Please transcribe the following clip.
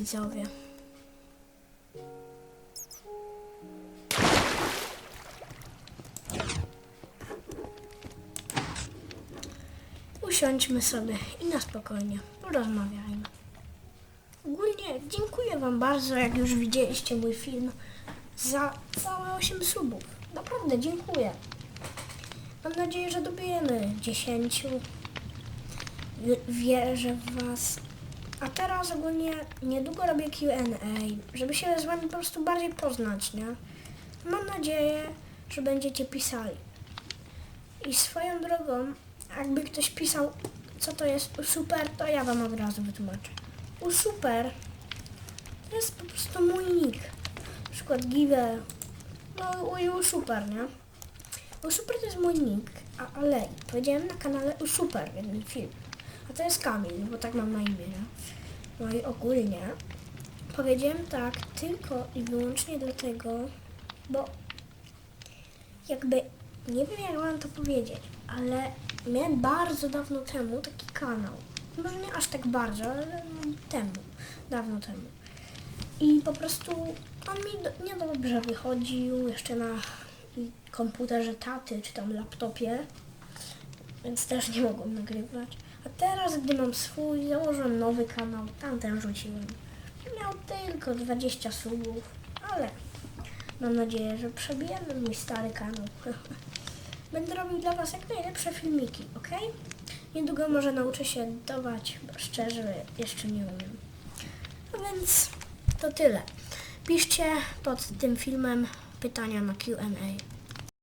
widzowie. Usiądźmy sobie i na spokojnie porozmawiajmy. Ogólnie dziękuję Wam bardzo, jak już widzieliście mój film, za całe 8 subów. Naprawdę dziękuję. Mam nadzieję, że dobijemy 10. W- Wierzę w Was. A teraz ogólnie niedługo robię Q&A, żeby się z Wami po prostu bardziej poznać, nie? Mam nadzieję, że będziecie pisali. I swoją drogą, jakby ktoś pisał, co to jest super, to ja Wam od razu wytłumaczę. U super to jest po prostu mój nick. Na przykład give, no u, u super, nie? U super to jest mój nick, a, ale powiedziałem na kanale u super w jednym filmie. A to jest Kamil, bo tak mam na imię, nie? No i ogólnie powiedziałem tak tylko i wyłącznie dlatego, bo jakby nie wiem jak mam to powiedzieć, ale miałem bardzo dawno temu taki kanał. Może nie aż tak bardzo, ale temu, dawno temu. I po prostu on mi do, niedobrze wychodził jeszcze na komputerze taty czy tam laptopie, więc też nie mogłem nagrywać. A teraz, gdy mam swój, założyłem nowy kanał, tamten rzuciłem. Miał tylko 20 subów, ale mam nadzieję, że przebijemy mój stary kanał. Będę robił dla Was jak najlepsze filmiki, ok? Niedługo może nauczę się edytować, bo szczerze jeszcze nie umiem. No więc to tyle. Piszcie pod tym filmem pytania na Q&A.